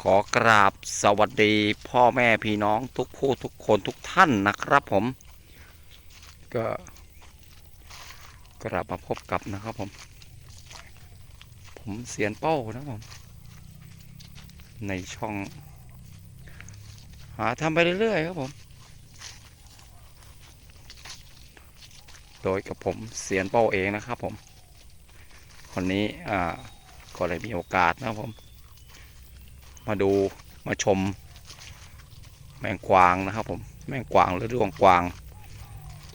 ขอกราบสวัสดีพ่อแม่พี่น้องทุกผู้ทุกคนทุกท่านนะครับผม ก็กลับมาพบกับนะครับผม ผมเสียนเป้านะครับผม ในช่อง หาทำไปเรื่อยๆครับผม โดยกับผมเสียนเป้าเองนะครับผม วันนี้อ่าก็เลยมีโอกาสนะครับผม มาดูมาชม แมงกวางนะครับผมแมงกวางหรือดวงกวาง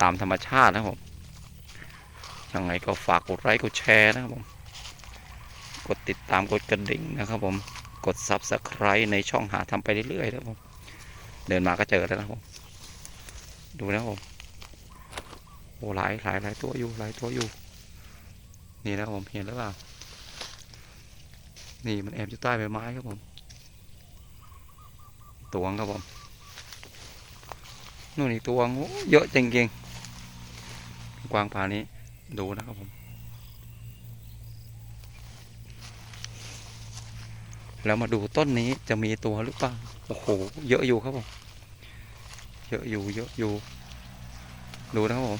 ตามธรรมชาตินะครับผมยังไงก็ฝากกดไลค์กดแชร์นะครับผมกดติดตามกดกระดิ่งนะครับผมกด Subscribe ในช่องหาทำไปเรื่อยๆนะครับผมเดินมาก็เจอแล้วนะครับผมดูนะครับผมโอ้หลายหลายหลายตัวอยู่หลายตัวอยู่ นี่นะครับผมเห็นหรือเปล่านี่มันแอบอยู่ใต้ใบไม้ครับผม ตวงครับผมนู่นอีกตัวงเยอะจริงๆกวางผานี้ดูนะครับผมแล้วมาดูต้นนี้จะมีตัวหรือเปล่าโอ้โหเยอะอยู่ครับผมเยอะอยู่เยอะอยู่ ดูนะครับผม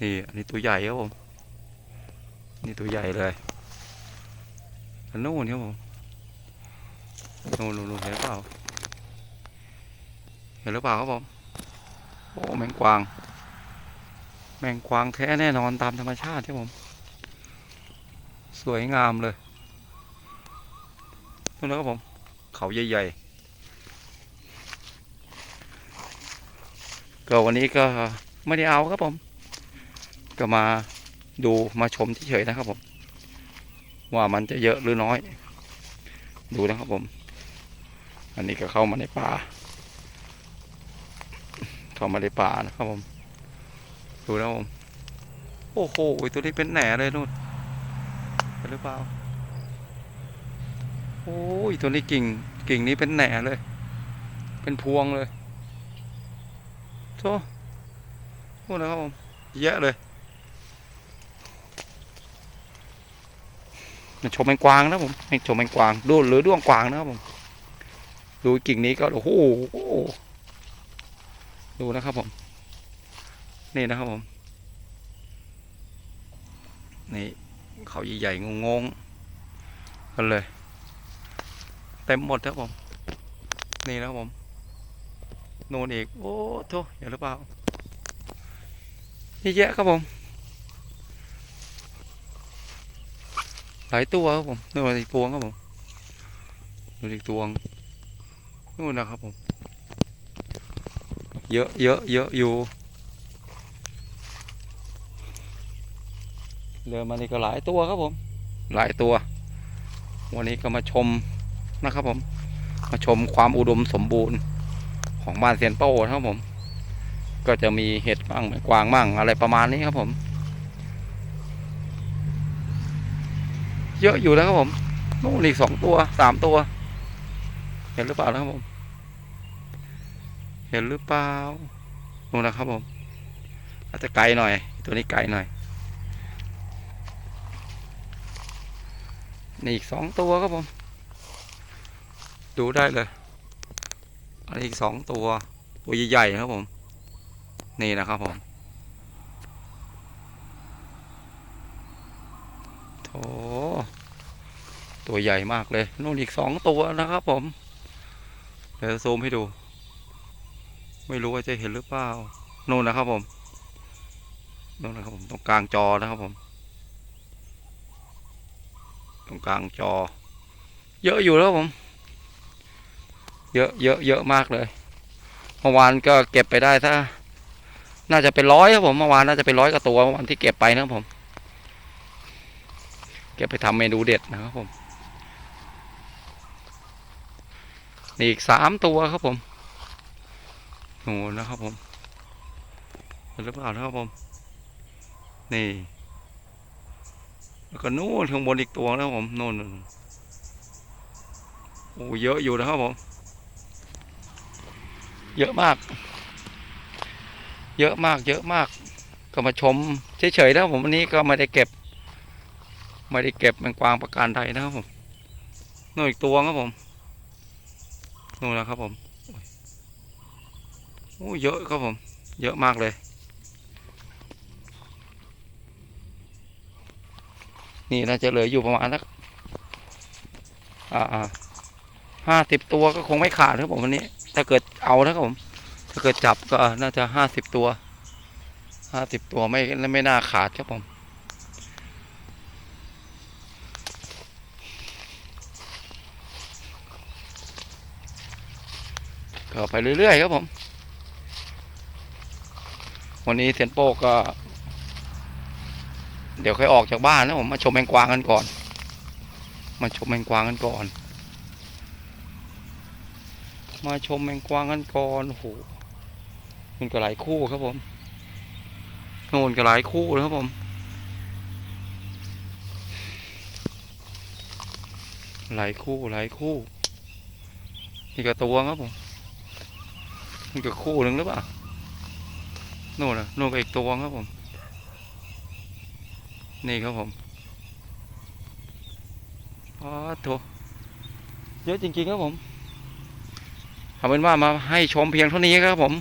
นี่อันนี้ตัวใหญ่ครับผมนี่ตัวใหญ่เลยอันนู้นครับผม นู่นนู่นเห็นหรือเปล่า เห็นหรือเปล่าครับผม โอ้แมงกวาง แมงกวางแท้แน่นอนตามธรรมชาติครับผม สวยงามเลยนู่นนะครับผม เขาใหญ่ๆ ก็วันนี้ก็ไม่ได้เอาครับผม ก็มาดูมาชมเฉยๆนะครับผม ว่ามันจะเยอะหรือน้อย ดูนะครับผม อันนี้ก็เข้ามาในป่า เข้ามาในป่านะครับผม ดูนะผม โอ้โห ตัวนี้เป็นแหน่เลยนู่นเห็นหรือเปล่า โอ้ย ตัวนี้กิ่ง กิ่งนี้เป็นแหน่เลย เป็นพวงเลยโธ่โอ้นะครับผม เยอะเลยมาชมแมงกวางนะผมชมแมงกวางดูหรือด้วงกวางนะครับผม ดูกิ่งนี้ก็โอ้โหดูนะครับผม นี่นะครับผม นี่เขาใหญ่ๆงงๆกันเลย เต็มหมดครับผม นี่นะครับผมโน่นอีก โอ้โถเห็นหรือเปล่านี่แยะครับผม หลายตัวครับผมนู่นอีกตัวครับผมนู่นอีกตัว นู่นนะครับผม เยอะเยอะเยอะอยู่ เดินมานี่ก็หลายตัวครับผม หลายตัว วันนี้ก็มาชมนะครับผม มาชมความอุดมสมบูรณ์ของบ้านเซียนโป้ครับผม ก็จะมีเห็ดบ้างแมงกวางบ้างอะไรประมาณนี้ครับผม เยอะอยู่นะครับผมนู่นอีกสองตัวสามตัว เห็นหรือเปล่านะครับผม เห็นหรือเปล่านู่นนะครับผมอาจจะไกลหน่อย ตัวนี้ไกลหน่อยนี่อีกสองตัวครับผม ดูได้เลย อันนี้อีกสองตัว ตัวใหญ่ๆครับผม นี่นะครับผมโถตัวใหญ่มากเลยนู่นอีกสองตัวนะครับผม ดี๋ยวซูมให้ดู ไม่รู้ว่าจะเห็นหรือเปล่านู่นนะครับผมนู่นนะครับผมตรงกลางจอนะครับผม ตรงกลางจอ เยอะอยู่แล้วผม เยอะเยอะเยอะมากเลยเมื่อวานก็เก็บไปได้ถ้าน่าจะเป็นร้อยครับผมเมื่อวานน่าจะเป็นร้อยกว่าตัวเมื่อวานที่เก็บไปนะครับผม เก็บไปทำเมนูเด็ดนะครับผม นี่อีกสามตัวครับผมโอ้นะครับผมหรือเปล่านะครับผม นี่ แล้วก็นู่นข้างบนอีกตัวนะครับผมนู่นนู่นโอ้เยอะอยู่นะครับผม เยอะมาก เยอะมาก เยอะมาก ก็มาชมเฉยๆนะครับผมวันนี้ก็ไม่ได้เก็บ ไม่ได้เก็บแมงกวางประการใดนะครับผมนู่นอีกตัวครับผม นู่นนะครับผมโอ้เยอะครับผม เยอะมากเลย นี่น่าจะเหลืออยู่ประมาณสักอ่าห้าสิบตัวก็คงไม่ขาดครับผมวันนี้ ถ้าเกิดเอานะครับผม ถ้าเกิดจับก็น่าจะห้าสิบตัวห้าสิบตัวไม่ไม่น่าขาดครับผม ก็ไปเรื่อยๆครับผม วันนี้เซยนโป้ก็ เดี๋ยวค่อยออกจากบ้านนะผมมาชมแมงกวางกันก่อน มาชมแมงกวางกันก่อน มาชมแมงกวางกันก่อนโหมันก็หลายคู่ครับผมโน่นก็หลายคู่นะครับผม หลายคู่หลายคู่นี่ก็ตัวครับผม มันก็คู่หนึ่งหรือเปล่าโน่นนะโน่นก็อีกตัวครับผม นี่ครับผมอ๋อโถเยอะจริงๆครับผมเอาเป็นว่ามาให้ชมเพียงเท่านี้ครับผม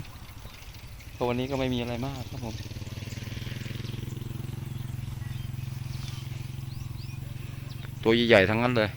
ตัววันนี้ก็ไม่มีอะไรมากครับผมตัวใหญ่ๆทั้งนั้นเลย